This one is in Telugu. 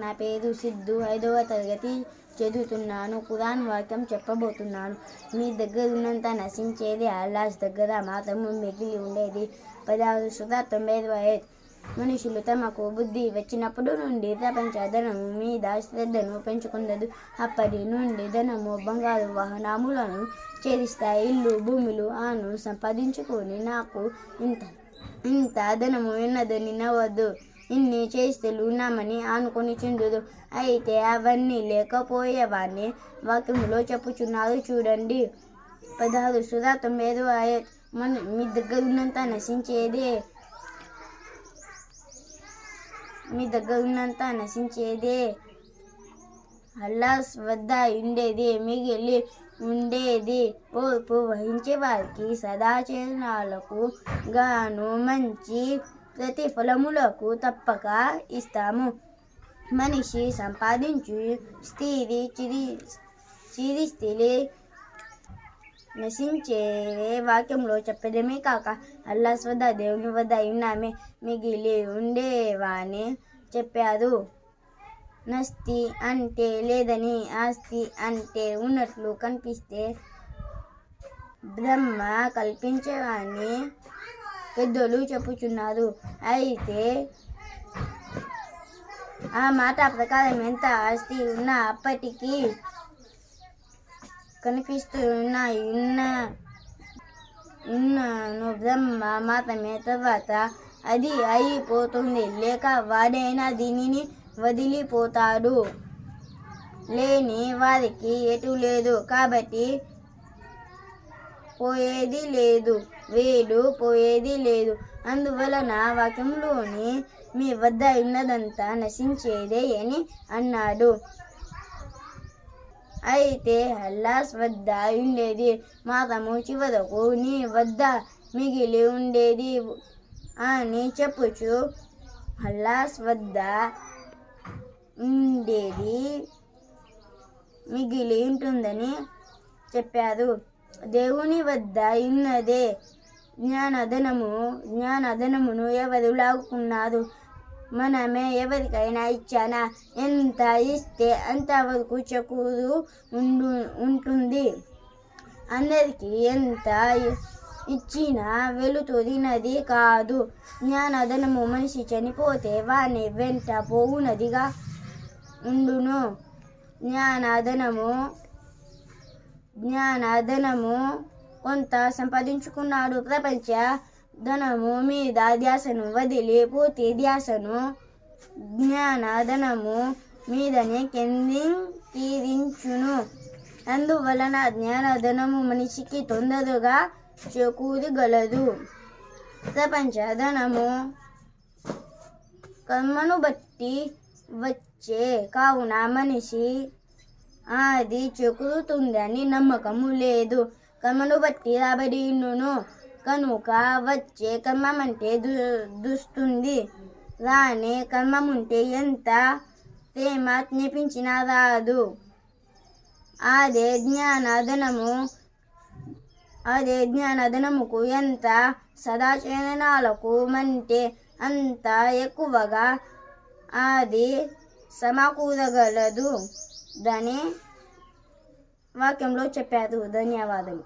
నా పేరు సిద్ధు ఐదవ తరగతి చదువుతున్నాను. ఖురాన్ వాక్యం చెప్పబోతున్నాను. మీ దగ్గర ఉన్నంత నశించేది అల్లాస్ దగ్గర మాత్రము మిగిలి ఉండేది. పదహారు సుధా తొంభై ఐదు మనుషులు తమకు బుద్ధి వచ్చినప్పుడు నుండి ప్రపంచ ధనము మీద శ్రద్ధను పెంచుకున్నదు అప్పటి నుండి ధనము బంగారు వాహనములను చేరిస్తాయి ఇల్లు భూములు ఆను సంపాదించుకొని నాకు ఇంత ఇంత ధనము విన్నదని నవ్వద్దు ఇన్ని చేస్తులు ఉన్నామని అనుకుని చిందుదు. అయితే అవన్నీ లేకపోయేవాన్ని వాక్యంలో చెప్పుచున్నారు చూడండి. పదహారు సుధా తొమ్మిది మన మీ దగ్గర ఉన్నంత నశించేదే. మీ దగ్గర ఉన్నంత నశించేదే. అల్లాస్ వద్ద ఉండేది మిగిలి ఉండేది ఓర్పు వహించే వారికి సదాచరణాలకు గాను మంచి ప్రతిఫలములకు తప్పక ఇస్తాము. మనిషి సంపాదించు స్థితి చిరి చిరిస్థిలి నశించే వాక్యంలో చెప్పడమే కాక అల్లాస్ వద్ద దేవుని వద్ద ఉన్నామే మిగిలి ఉండేవాని చెప్పారు నస్తి అంటే లేదని ఆస్తి అంటే ఉన్నట్లు కనిపిస్తే బ్రహ్మ కల్పించేవాని పెద్దలు చెప్పుచున్నారు. అయితే ఆ మాట ప్రకారం ఎంత ఆస్తి ఉన్నా అప్పటికీ కనిపిస్తున్న ఉన్న ఉన్నను బ్రహ్మ మాత్రమే తర్వాత అది అయిపోతుంది. లేక వాడైనా దీనిని వదిలిపోతాడు. లేని వారికి ఎటు లేదు. కాబట్టి పోయేది లేదు వేడు పోయేది లేదు. అందువలన వాక్యంలోని మీ వద్ద ఉన్నదంతా నశించేదే అని అన్నాడు. అయితే హల్లాస్ వద్ద ఉండేది మాతము చివరకు నీ వద్ద మిగిలి ఉండేది అని చెప్పుచు అల్లాస్ వద్ద ఉండేది మిగిలి ఉంటుందని చెప్పారు దేవుని వద్ద ఉన్నదే జ్ఞానధనము జ్ఞానధనమును ఎవరు లాగుకున్నారు? మనమే ఎవరికైనా ఇచ్చానా? ఎంత ఇస్తే అంతవరకు చకూరు ఉండు ఉంటుంది. అందరికీ ఎంత ఇచ్చినా వెలుతురినది కాదు. జ్ఞానధనము మనిషి చనిపోతే వాని వెంట పోవునదిగా ఉండును. జ్ఞానధనము జ్ఞానధనము కొంత సంపాదించుకున్నాడు. ప్రపంచ ధనము మీద ధ్యాసను వదిలి పూర్తి ధ్యాసను జ్ఞానధనము మీదనే కేంద్రీకరించును అందువలన జ్ఞానధనము మనిషికి తొందరగా చేకూరగలదు. ప్రపంచ ధనము కర్మను బట్టి వచ్చే కావున మనిషి అది చెకురుతుందని నమ్మకము లేదు. కర్మను బట్టి రాబడిను కనుక వచ్చే కర్మం అంటే దు దుస్తుంది. రాని కర్మం ఉంటే ఎంత ప్రేమ జ్ఞాపించినా రాదు. అదే జ్ఞానధనము అదే జ్ఞానధనముకు ఎంత సదాచరణాలకు అంటే అంత ఎక్కువగా అది సమకూరగలదు. దాని వాక్యంలో చెప్పారు ధన్యవాదాలు